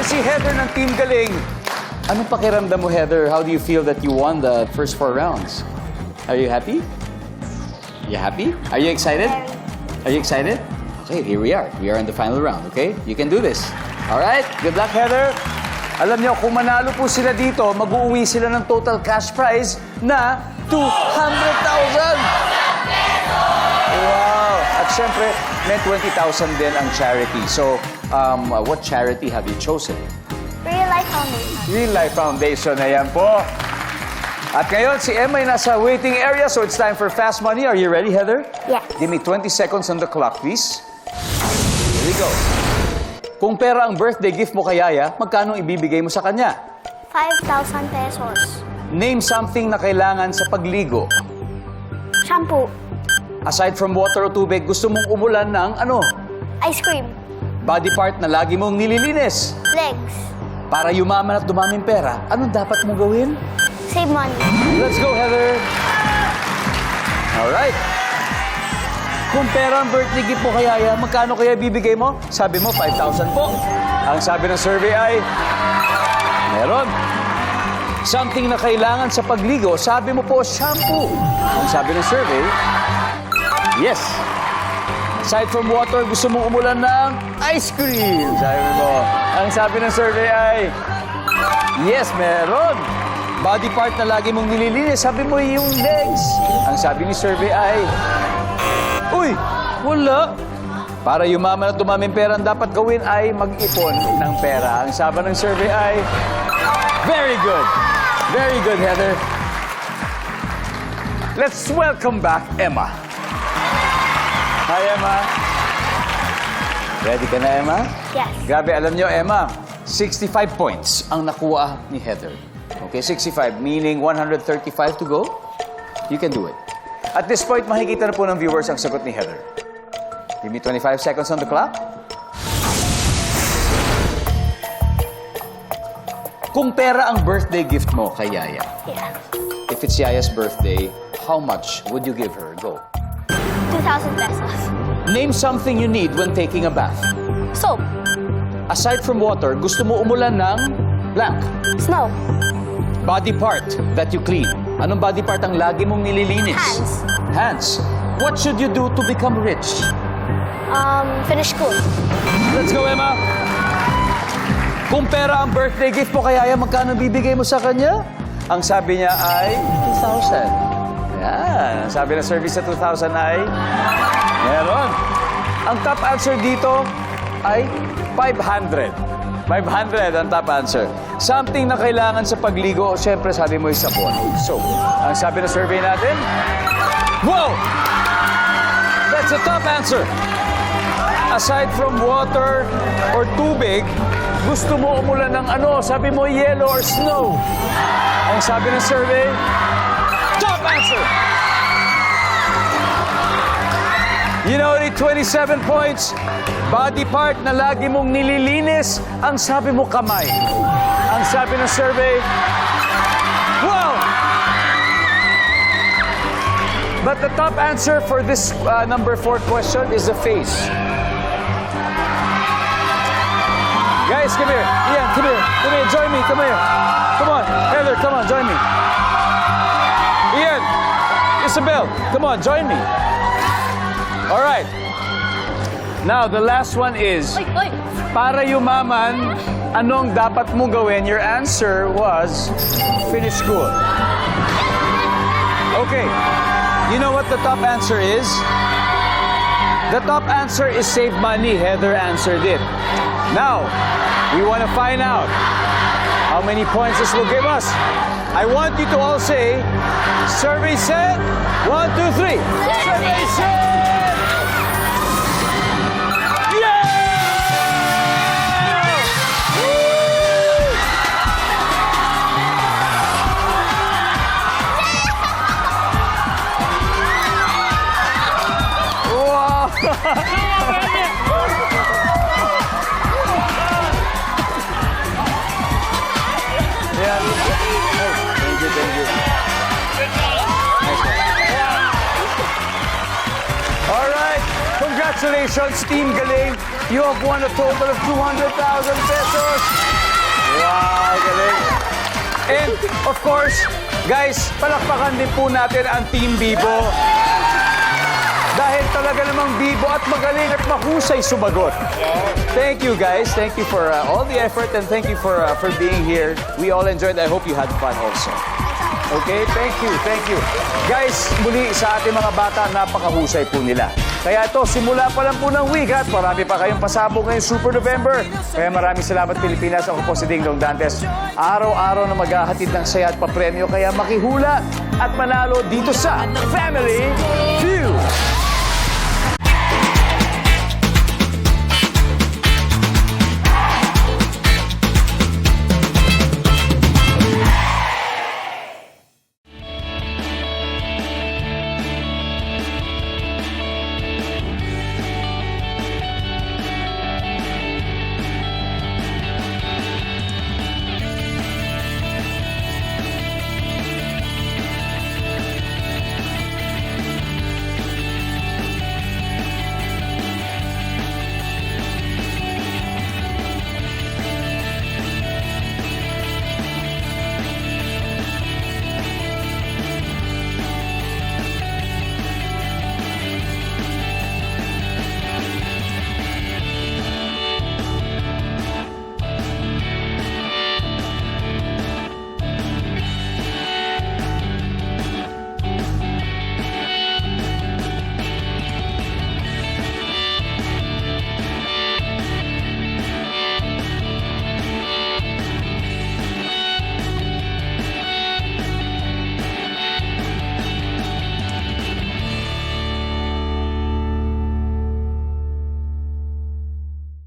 natin si Heather ng Team Galing. Anong pakiramdam mo, Heather? How do you feel that you won the first four rounds? Are you happy? You happy? Are you excited? Are you excited? Okay, here we are. We are in the final round, okay? You can do this. All right? Good luck, Heather. Alam niyo, kung manalo po sila dito, mag-uuwi sila ng total cash prize na 200,000! Wow! At syempre, may 20,000 din ang charity. So, um, what charity have you chosen? Real Life Foundation. Real Life Foundation na yan po. At ngayon, si Emma ay nasa waiting area, so it's time for Fast Money. Are you ready, Heather? Yes. Give me 20 seconds on the clock, please. Here we go. Kung pera ang birthday gift mo kay Yaya, magkano ibibigay mo sa kanya? 5,000 pesos. Name something na kailangan sa pagligo. Shampoo. Aside from water o tubig, gusto mong umulan ng ano? Ice cream. Body part na lagi mong nililinis. Legs. Para yumaman at dumaming pera, anong dapat mong gawin? Save money. Let's go, Heather! Alright. Kung pera ang birthday gift mo kay Yaya, magkano kaya bibigay mo? Sabi mo, 5,000 po. Ang sabi ng survey ay, meron. Something na kailangan sa pagligo, sabi mo po, shampoo. Ang sabi ng survey, yes. Aside from water, gusto mong umulan ng ice cream. Sabi mo. Ang sabi ng survey ay, yes, meron. Body part na lagi mong nililinis, sabi mo yung legs. Ang sabi ni survey ay, Uy, wala. Para yumaman at dumaming pera, ang dapat gawin ay mag-ipon ng pera. Ang sabi ng survey ay, very good. Very good, Heather. Let's welcome back Emma. Hi, Emma. Ready ka na, Emma? Yes. Grabe, alam nyo, Emma, 65 points ang nakuha ni Heather. Okay, 65, meaning 135 to go. You can do it. At this point, makikita na po ng viewers ang sagot ni Heather. Give me 25 seconds on the clock. Kung pera ang birthday gift mo kay Yaya, Yeah. if it's Yaya's birthday, how much would you give her? Go. 2,000 pesos. Name something you need when taking a bath. Soap. Aside from water, gusto mo umulan ng blank. Snow. Body part that you clean. Anong body part ang lagi mong nililinis? Hands. Hands. What should you do to become rich? Um, finish school. Let's go, Emma. Kung pera ang birthday gift mo kaya, magkano bibigay mo sa kanya? Ang sabi niya ay 2,000. Yan. Sabi ng service sa 2,000 ay meron. Ang top answer dito ay 500. 500 ang top answer. Something na kailangan sa pagligo, siyempre sabi mo yung sabon. So, ang sabi ng survey natin, Wow! That's a top answer. Aside from water or tubig, gusto mo umulan ng ano? Sabi mo yellow or snow. Ang sabi ng survey, top answer! You know, the 27 points, body part na lagi mong nililinis, ang sabi mo kamay. Ang sabi ng survey, wow! But the top answer for this uh, number four question is the face. Guys, come here. Ian, come here. Come here. Join me. Come here. Come on. Heather, come on. Join me. Isabel, come on. Join me. All right. Now, the last one is, para yumaman, anong dapat mong gawin? Your answer was finish school. Okay. You know what the top answer is? The top answer is save money. Heather answered it. Now, we want to find out how many points this will give us. I want you to all say, survey said, one, two, three. Survey said! Yeah! Wow! thank you. All right. Congratulations, Team Galing. You have won a total of 200,000 pesos. Wow, galing. And of course, guys, palakpakan din po natin ang Team Bibo. Dahil talaga namang bibo at magaling at mahusay sumagot. Thank you guys. Thank you for uh, all the effort and thank you for uh, for being here. We all enjoyed. I hope you had fun also. Okay, thank you, thank you. Guys, muli sa ating mga bata, napakahusay po nila. Kaya ito, simula pa lang po ng week at marami pa kayong pasabog ngayong Super November. Kaya maraming salamat Pilipinas. Ako po si Ding Dong Dantes. Araw-araw na maghahatid ng saya at papremyo. Kaya makihula at manalo dito sa Family